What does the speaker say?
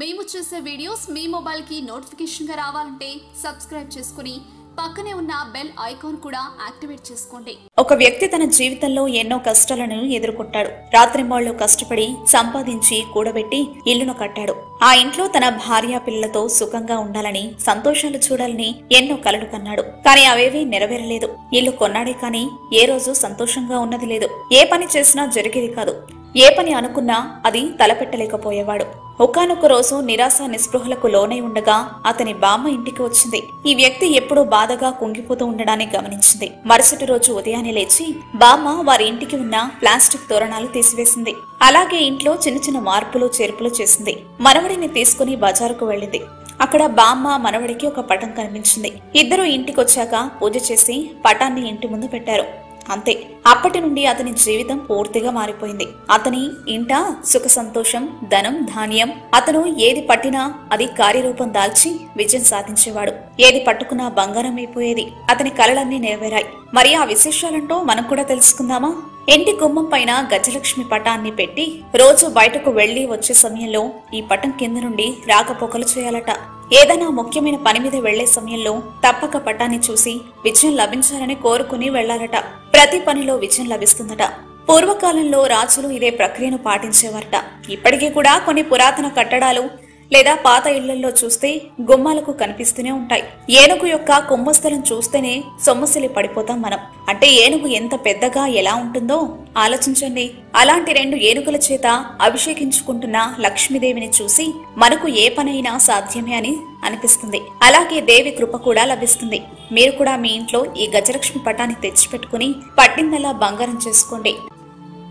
మేము చేసే వీడియోస్ మీ మొబైల్కి నోటిఫికేషన్గా రావాలంటే సబ్స్క్రైబ్ చేసుకుని పక్కనే ఉన్న బెల్ ఐకాన్ కూడా యాక్టివేట్ చేసుకోండి. ఒక వ్యక్తి తన జీవితంలో ఎన్నో కష్టాలను ఎదుర్కొంటాడు. రాత్రింబాళ్ళు కష్టపడి సంపాదించి కూడబెట్టి ఇల్లును కట్టాడు. ఆ ఇంట్లో తన భార్య పిల్లలతో సుఖంగా ఉండాలని సంతోషాలు చూడాలని ఎన్నో కలలు కన్నాడు. కానీ అవేవీ నెరవేరలేదు. ఇల్లు కొన్నాడే కానీ ఏ రోజు సంతోషంగా ఉన్నది లేదు. ఏ పని చేసినా జరిగేది కాదు. ఏ పని అనుకున్నా అది తలపెట్టలేకపోయేవాడు. ఒకనొక రోజు నిరాశ నిస్పృహలకు లోనై ఉండగా అతని బామ్మ ఇంటికి వచ్చింది. ఈ వ్యక్తి ఎప్పుడూ బాధగా కుంగిపోతూ ఉండడాన్ని గమనించింది. మరుసటి రోజు ఉదయాన్నే లేచి బామ్మ వారి ఇంటికి ఉన్న ప్లాస్టిక్ తోరణాలు తీసివేసింది. అలాగే ఇంట్లో చిన్న చిన్న మార్పులు చేర్పులు చేసింది. మనవడిని తీసుకుని బజారుకు వెళ్ళింది. అక్కడ బామ్మ మనవడికి ఒక పటం కనిపించింది. ఇద్దరు ఇంటికొచ్చాక పూజ చేసి పటాన్ని ఇంటి ముందు పెట్టారు. అంతే. అప్పటి నుండి అతని జీవితం పూర్తిగా మారిపోయింది. అతని ఇంట సుఖ సంతోషం ధనం ధాన్యం అతను ఏది పట్టినా అది కార్యరూపం దాల్చి విజయం సాధించేవాడు. ఏది పట్టుకున్నా బంగారం అయిపోయేది. అతని కలలన్నీ నెరవేరాయి. మరి ఆ విశేషాలంటూ మనం కూడా తెలుసుకుందామా? ఇంటి గుమ్మం పైన గజలక్ష్మి పటాన్ని పెట్టి రోజు బయటకు వెళ్ళి వచ్చే సమయంలో ఈ పటం కింద నుండి రాకపోకలు చేయాలట. ఏదైనా ముఖ్యమైన పని మీద వెళ్ళే సమయంలో తప్పక పటాన్ని చూసి విజయం లభించాలని కోరుకుని వెళ్ళాలట ప్రతి పనిలో విజయం లభిస్తుందట. పూర్వకాలంలో రాజులు ఇదే ప్రక్రియను పాటించేవారట. ఇప్పటికీ కూడా కొన్ని పురాతన కట్టడాలు లేదా పాత ఇళ్ళలో చూస్తే గుమ్మాలకు కనిపిస్తూనే ఉంటాయి. ఏనుగు యొక్క కుంభస్థలం చూస్తేనే సొమ్మసిలి పడిపోతాం మనం. అంటే ఏనుగు ఎంత పెద్దగా ఎలా ఉంటుందో ఆలోచించండి. అలాంటి రెండు ఏనుగుల చేత అభిషేకించుకుంటున్న లక్ష్మీదేవిని చూసి మనకు ఏ పనైనా సాధ్యమే అని అనిపిస్తుంది. అలాగే దేవి కృప కూడా లభిస్తుంది. మీరు కూడా మీ ఇంట్లో ఈ గజలక్ష్మి పటాన్ని తెచ్చిపెట్టుకుని పట్టిందలా బంగారం చేసుకోండి.